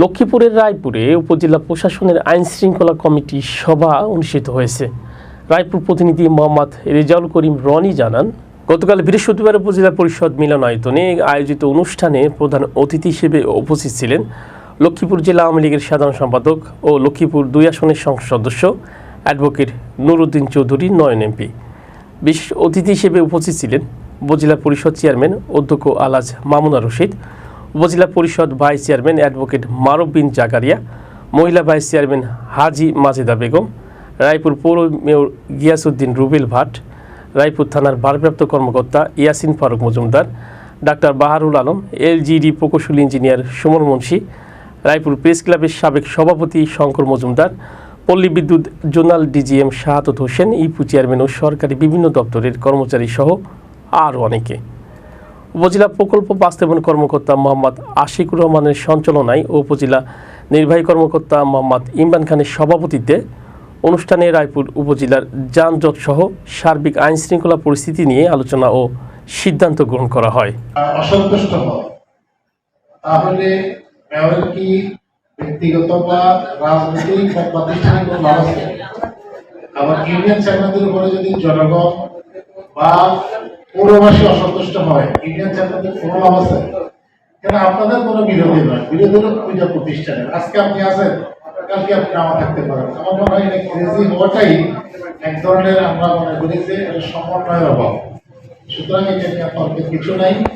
লক্ষ্মীপুরের রায়পুরে উপজেলা প্রশাসনের আইন শৃঙ্খলা কমিটি সভা অনুষ্ঠিত হয়েছে। রায়পুর প্রতিনিধি মোহাম্মদ রেজাউল করিম রনি জানান, গতকাল বৃহস্পতিবার উপজেলা পরিষদ মিলনায়তনে আয়োজিত অনুষ্ঠানে প্রধান অতিথি হিসেবে উপস্থিত ছিলেন লক্ষ্মীপুর জেলা আওয়ামী লীগের সাধারণ সম্পাদক ও লক্ষ্মীপুর দুই আসনের সংসদ সদস্য অ্যাডভোকেট নুরুদ্দিন চৌধুরী, নয়ন এমপি। বিশেষ অতিথি হিসেবে উপস্থিত ছিলেন উপজেলা পরিষদ চেয়ারম্যান অধ্যক্ষ আলাজ মামুনা রশিদ উপজেলা পরিষদ vice chairman advocate Maruf bin Zakaria, মহিলা ভাইস চেয়ারম্যান হাজি মাজেদা বেগম, রায়পুর পৌর মেয়র গিয়াসউদ্দিন রুবেল ভাট, রায়পুর থানার ভারপ্রাপ্ত কর্মকর্তা ইয়াসিন ফারুক মজুমদার, ডাক্তার বাহারুল আলম, এলজিডি প্রকৌশলী ইঞ্জিনিয়ার সুমন মুন্সি, রায়পুর প্রেস ক্লাবের সাবেক সভাপতি শঙ্কর মজুমদার, পল্লী বিদ্যুৎ zonal DGM Shahadat Hossain, Ipu chairman ও সরকারি বিভিন্ন দপ্তরের কর্মচারী সহ আরও অনেকে। উপজেলা প্রকল্প বাস্তবায়ন কর্মকর্তা মোহাম্মদ আশিকুর রহমানের সঞ্চালনায় উপজেলা নির্বাহী কর্মকর্তা মোহাম্মদ ইমরান খানের সভাপতিত্বে অনুষ্ঠানে রায়পুর উপজেলার যানজট সহ সার্বিক আইন শৃঙ্খলা পরিস্থিতি নিয়ে আলোচনা ও সিদ্ধান্ত গ্রহণ করা হয়। অসন্তুষ্ট তাহলে কি ব্যক্তিগত বা রাজনৈতিক বা প্রাতিষ্ঠানিক আবার ইউনিয়ন চেয়ারম্যানদের উপরে যদি জনগণ বা পৌরবাসী অসন্তুষ্ট হয়। চেয়ারম্যানদের কোনো লাভ আছে? কেন আপনাদের কোনো বিরোধী নয়? বিরোধী হলো পূজা প্রতিষ্ঠানের। আজকে আপনি আছেন, কালকে আপনি নামা থাকতে পারেন। আমার মনে হয় এটা ক্রেজি হওয়াটাই এক ধরনের আমরা মনে করি যে এটা সমন্বয়ের অভাব। সুতরাং এটা নিয়ে কিছু নাই।